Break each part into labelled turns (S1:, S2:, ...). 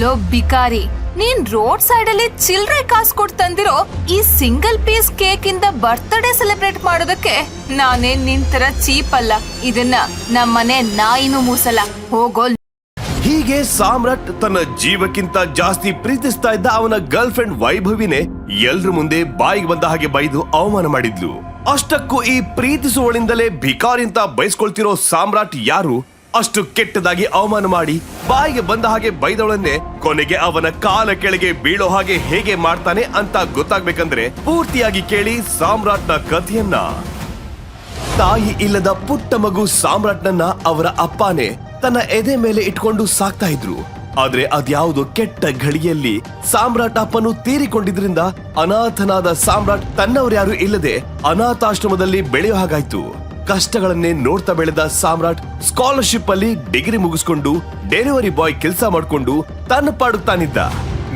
S1: Low ಬಿಕಾರಿ. ನೀನ್ road side ಅಲ್ಲಿ ಚಿಲ್ರೆ ಕಾಸು ಕೊಟ್ಟು ತಂದಿರೋ ಈ ಸಿಂಗಲ್ ಪೀಸ್ ಕೇಕ್ ಇಂದ ಬರ್ತ್ಡೇ ಸೆಲೆಬ್ರೇಟ್ ಮಾಡೋದಕ್ಕೆ ನಾನೇನ್ ನಿನ್ ತರ ಚೀಪ್ ಅಲ್ಲ. ಇದನ್ನ ನಮ್ಮನೆ ನಾಯಿನೂ ಮೂಸಲ್ಲ. ಹೋಗೋ
S2: ಹೀಗೆ ಸಾಮ್ರಾಟ್ ತನ್ನ ಜೀವಕ್ಕಿಂತ ಜಾಸ್ತಿ ಪ್ರೀತಿಸ್ತಾ ಇದ್ದ ಅವನ ಗರ್ಲ್ ಫ್ರೆಂಡ್ ವೈಭವಿನೇ ಎಲ್ರ ಮುಂದೆ ಬಾಯಿಗೆ ಬಂದ ಹಾಗೆ ಬೈದು ಅವಮಾನ ಮಾಡಿದ್ಲು. ಅಷ್ಟಕ್ಕೂ ಈ ಪ್ರೀತಿಸುವಳಿಂದಲೇ ಭಿಕಾರಿ ಅಂತ ಬಯಸ್ಕೊಳ್ತಿರೋ ಸಾಮ್ರಾಟ್ ಯಾರು? ಅಷ್ಟು ಕೆಟ್ಟದಾಗಿ ಅವಮಾನ ಮಾಡಿ ಬಾಯಿಗೆ ಬಂದ ಹಾಗೆ ಬೈದವಳನ್ನೇ ಕೊನೆಗೆ ಅವನ ಕಾಲ ಕೆಳಗೆ ಬೀಳೋ ಹಾಗೆ ಹೇಗೆ ಮಾಡ್ತಾನೆ ಅಂತ ಗೊತ್ತಾಗ್ಬೇಕಂದ್ರೆ ಪೂರ್ತಿಯಾಗಿ ಕೇಳಿ ಸಾಮ್ರಾಟ್ನ ಕಥೆಯನ್ನ. ತಾಯಿ ಇಲ್ಲದ ಪುಟ್ಟ ಮಗು ಸಾಮ್ರಾಟ್ನನ್ನ ಅವರ ಅಪ್ಪನೇ ತನ್ನ ಎದೆ ಮೇಲೆ ಇಟ್ಕೊಂಡು ಸಾಕ್ತಾ ಇದ್ರು. ಆದ್ರೆ ಅದ್ಯಾವುದೋ ಕೆಟ್ಟ ಘಳಿಯಲ್ಲಿ ಸಾಮ್ರಾಟ್ ಅಪ್ಪನು ತೀರಿಕೊಂಡಿದ್ರಿಂದ ಅನಾಥನಾದ ಸಾಮ್ರಾಟ್ ತನ್ನವರ್ಯಾರು ಇಲ್ಲದೆ ಅನಾಥಾಶ್ರಮದಲ್ಲಿ ಬೆಳೆಯೋ ಹಾಗಾಯ್ತು. ಕಷ್ಟಗಳನ್ನೇ ನೋಡ್ತಾ ಬೆಳೆದ ಸಾಮ್ರಾಟ್ ಸ್ಕಾಲರ್ಶಿಪ್ ಅಲ್ಲಿ ಡಿಗ್ರಿ ಮುಗಿಸ್ಕೊಂಡು ಡೆಲಿವರಿ ಬಾಯ್ ಕೆಲಸ ಮಾಡ್ಕೊಂಡು ತನ್ನ ಪಾಡುತ್ತಾನಿದ್ದ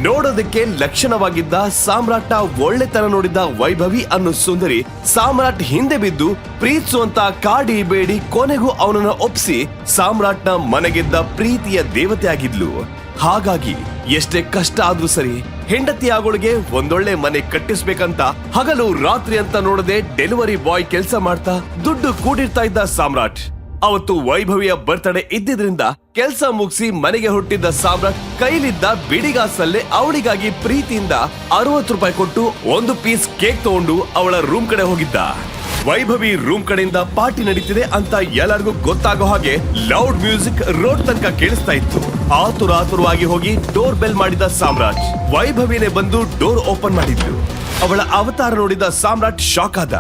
S2: ನೋಡೋದಕ್ಕೆ ಲಕ್ಷಣವಾಗಿದ್ದ ಸಾಮ್ರಾಟ್ನ ಒಳ್ಳೆತನ ನೋಡಿದ್ದ ವೈಭವಿ ಅನ್ನೋ ಸುಂದರಿ ಸಾಮ್ರಾಟ್ ಹಿಂದೆ ಬಿದ್ದು ಪ್ರೀತಿಸುವಂತ ಕಾಡಿ ಬೇಡಿ ಕೊನೆಗೂ ಅವನನ್ನ ಒಪ್ಸಿ ಸಾಮ್ರಾಟ್ನ ಮನೆಗೆದ್ದ ಪ್ರೀತಿಯ ದೇವತೆ ಆಗಿದ್ಲು ಹಾಗಾಗಿ ಎಷ್ಟೇ ಕಷ್ಟ ಆದ್ರೂ ಸರಿ ಹೆಂಡತಿ ಆಗೋಳಿಗೆ ಒಂದೊಳ್ಳೆ ಮನೆ ಕಟ್ಟಿಸ್ಬೇಕಂತ ಹಗಲು ರಾತ್ರಿ ಅಂತ ನೋಡದೆ ಡೆಲಿವರಿ ಬಾಯ್ ಕೆಲಸ ಮಾಡ್ತಾ ದುಡ್ಡು ಕೂಡಿರ್ತಾ ಇದ್ದ ಸಾಮ್ರಾಟ್. ಅವತ್ತು ವೈಭವಿಯ ಬರ್ತಡೆ ಇದ್ದಿದ್ರಿಂದ ಕೆಲ್ಸ ಮುಗಿಸಿ ಮನೆಗೆ ಹುಟ್ಟಿದ್ದ ಸಾಮ್ರಾಟ್ ಕೈಲಿದ್ದ ಬಿಡಿಗಾಸಲ್ಲೇ ಅವಳಿಗಾಗಿ ಪ್ರೀತಿಯಿಂದ ಅರವತ್ತು ರೂಪಾಯಿ ಕೊಟ್ಟು ಒಂದು ಪೀಸ್ ಕೇಕ್ ತಗೊಂಡು ಅವಳ ರೂಮ್ ಕಡೆ ಹೋಗಿದ್ದ. ವೈಭವಿ ರೂಮ್ ಕಡೆಯಿಂದ ಪಾರ್ಟಿ ನಡೀತಿದೆ ಅಂತ ಎಲ್ಲರಿಗೂ ಗೊತ್ತಾಗೋ ಹಾಗೆ ಲೌಡ್ ಮ್ಯೂಸಿಕ್ ರೋಡ್ ತನಕ ಕೇಳಿಸ್ತಾ ಇತ್ತು. ಆತುರ ಆತುರವಾಗಿ ಹೋಗಿ ಡೋರ್ ಬೆಲ್ ಮಾಡಿದ ಸಾಮ್ರಾಟ್ ವೈಭವಿನೇ ಬಂದು ಡೋರ್ ಓಪನ್ ಮಾಡಿದ್ಲು. ಅವಳ ಅವತಾರ ನೋಡಿದ ಸಾಮ್ರಾಟ್ ಶಾಕ್ ಆದ.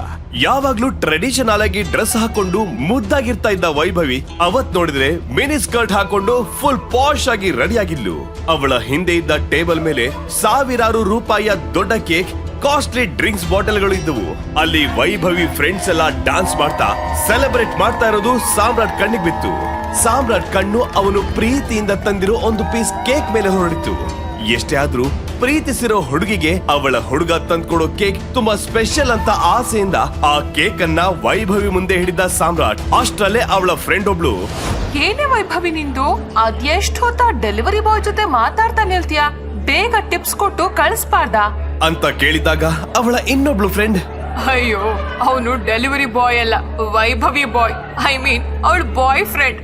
S2: ಯಾವಾಗ್ಲೂ ಟ್ರೆಡಿಷನಲ್ ಆಗಿ ಡ್ರೆಸ್ ಹಾಕೊಂಡು ಮುದ್ದಾಗಿರ್ತಾ ಇದ್ದ ವೈಭವಿ ಅವತ್ ನೋಡಿದ್ರೆ ಮಿನಿ ಸ್ಕರ್ಟ್ ಹಾಕೊಂಡು ಫುಲ್ ಪಾಶ್ ಆಗಿ ರೆಡಿ ಆಗಿದ್ಲು ಅವಳ ಹಿಂದೆ ಇದ್ದ ಟೇಬಲ್ ಮೇಲೆ ಸಾವಿರಾರು ರೂಪಾಯಿಯ ದೊಡ್ಡ ಕೇಕ್ ಕಾಸ್ಟ್ಲಿ ಡ್ರಿಂಕ್ಸ್ ಬಾಟಲ್ಗಳು ಇದ್ದವು. ಅಲ್ಲಿ ವೈಭವಿ ಫ್ರೆಂಡ್ಸ್ ಎಲ್ಲ ಡಾನ್ಸ್ ಮಾಡ್ತಾ ಸೆಲೆಬ್ರೇಟ್ ಮಾಡ್ತಾ ಇರೋದು ಸಾಮ್ರಾಟ್ ಕಣ್ಣಿಗೆ ಬಿತ್ತು. ಸಾಮ್ರಾಟ್ ಕಣ್ಣು ಅವನು ಪ್ರೀತಿಯಿಂದ ತಂದಿರೋ ಒಂದು ಪೀಸ್ ಕೇಕ್ ಮೇಲೆ ಹೊರಡಿತು. ಎಷ್ಟೇ ಆದ್ರೂ ಪ್ರೀತಿಸಿರೋ ಹುಡುಗಿಗೆ ಅವಳ ಹುಡುಗ ತಂದ್ಕೊಡೋ ಕೇಕ್ ತುಂಬಾ ಸ್ಪೆಷಲ್ ಅಂತ ಆಸೆಯಿಂದ ಆ ಕೇಕ್ ಅನ್ನ ವೈಭವಿ ಮುಂದೆ ಹಿಡಿದ ಸಾಮ್ರಾಟ್ ಅಷ್ಟರಲ್ಲೇ ಅವಳ ಫ್ರೆಂಡ್ ಒಬ್ಳು.
S1: ಏನೇ ವೈಭವಿ ನಿಂದು? ಅದೆಷ್ಟು ಹೊತ್ತ ಡೆಲಿವರಿ ಬಾಯ್ ಜೊತೆ ಮಾತಾಡ್ತಾ ನಿಲ್ತೀಯ? ಬೇಗ ಟಿಪ್ಸ್ ಕೊಟ್ಟು ಕಳಿಸ್ಬಾರ್ದ?
S2: ಅಂತ ಕೇಳಿದಾಗ ಅವಳ ಇನ್ನೊಬ್ಳು ಫ್ರೆಂಡ್
S1: ಅಯ್ಯೋ, ಅವನು ಡೆಲಿವರಿ ಬಾಯ್ ಅಲ್ಲ, ವೈಭವಿ ಬಾಯ್ ಐ ಮೀನ್ ಅವಳ ಬಾಯ್ ಫ್ರೆಂಡ್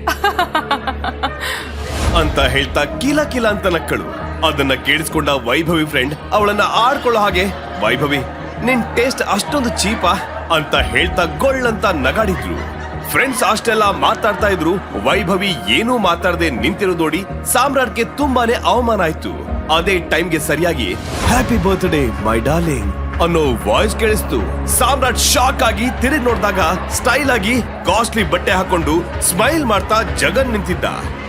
S2: ಅಂತ ಹೇಳ್ತಾ ಕಿಲ ಕಿಲ ಅಂತ ನಕ್ಕಳು. ಅದನ್ನ ಕೇಳಿಸ್ಕೊಂಡ ವೈಭವಿ ಫ್ರೆಂಡ್ ಅವಳನ್ನ ಆಡ್ಕೊಳ್ಳೋ ಹಾಗೆ, ವೈಭವಿ, ನಿನ್ ಟೇಸ್ಟ್ ಅಷ್ಟೊಂದು ಚೀಪಾ ಅಂತ ಹೇಳ್ತಾ ಗೊಳ್ಳಂತ ನಗಾಡಿದ್ರು. ಫ್ರೆಂಡ್ಸ್ ಅಷ್ಟೆಲ್ಲ ಮಾತಾಡ್ತಾ ಇದ್ರು. ವೈಭವಿ ಏನೂ ಮಾತಾಡದೆ ನಿಂತಿರೋದು ನೋಡಿ ಸಾಮ್ರಾಟ್ಗೆ ತುಂಬಾನೇ ಅವಮಾನ ಆಯ್ತು. ಅದೇ ಟೈಮ್ಗೆ ಸರಿಯಾಗಿ ಹ್ಯಾಪಿ ಬರ್ತ್ಡೇ ಮೈ ಡಾರ್ಲಿಂಗ್ ಅನ್ನೋ ವಾಯ್ಸ್ ಕೇಳಿಸ್ತು. ಸಾಮ್ರಾಟ್ ಶಾಕ್ ಆಗಿ ತಿರುಗಿ ನೋಡಿದಾಗ ಸ್ಟೈಲ್ ಆಗಿ ಕಾಸ್ಟ್ಲಿ ಬಟ್ಟೆ ಹಾಕೊಂಡು ಸ್ಮೈಲ್ ಮಾಡ್ತಾ ಜಗನ್ ನಿಂತಿದ್ದ.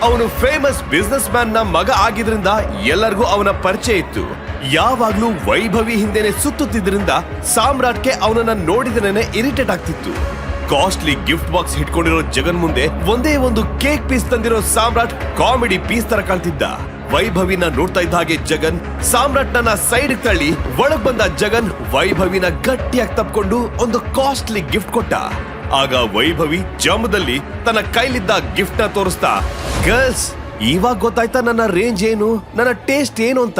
S2: ಅವನು ಫೇಮಸ್ ಬಿಸ್ನೆಸ್ ಮ್ಯಾನ್ನ ಮಗ ಆಗಿದ್ರಿಂದ ಎಲ್ಲರಿಗೂ ಅವನ ಪರಿಚಯ ಇತ್ತು. ಯಾವಾಗ್ಲೂ ವೈಭವಿ ಹಿಂದೆನೆ ಸುತ್ತುತ್ತಿದ್ರಿಂದ ಸಾಮ್ರಾಟ್ಗೆ ಅವನನ್ನ ನೋಡಿದನೇ ಇರಿಟೇಟ್ ಆಗ್ತಿತ್ತು. ಕಾಸ್ಟ್ಲಿ ಗಿಫ್ಟ್ ಬಾಕ್ಸ್ ಹಿಡ್ಕೊಂಡಿರೋ ಜಗನ್ ಮುಂದೆ ಒಂದೇ ಒಂದು ಕೇಕ್ ಪೀಸ್ ತಂದಿರೋ ಸಾಮ್ರಾಟ್ ಕಾಮಿಡಿ ಪೀಸ್ ತರ ಕಾಣ್ತಿದ್ದ. ವೈಭವಿನ ನೋಡ್ತಾ ಇದ್ದ ಹಾಗೆ ಜಗನ್ ಸಾಮ್ರಾಟ್ನ ಸೈಡ್ ತಳ್ಳಿ ಒಳಗ್ ಬಂದ ಜಗನ್ ವೈಭವಿನ ಗಟ್ಟಿಯಾಗಿ ತಪ್ಕೊಂಡು ಒಂದು ಕಾಸ್ಟ್ಲಿ ಗಿಫ್ಟ್ ಕೊಟ್ಟ. ಆಗ ವೈಭವಿ ಜಮದಲ್ಲಿ ತನ್ನ ಕೈಲಿದ್ದ ಗಿಫ್ಟ್ನ ತೋರಿಸ್ತಾ ಗರ್ಲ್ಸ್ ಇವಾಗ ಗೊತ್ತಾಯ್ತಾ ನನ್ನ ರೇಂಜ್ ಏನು? ನನ್ನ ಟೇಸ್ಟ್ ಏನು ಅಂತ?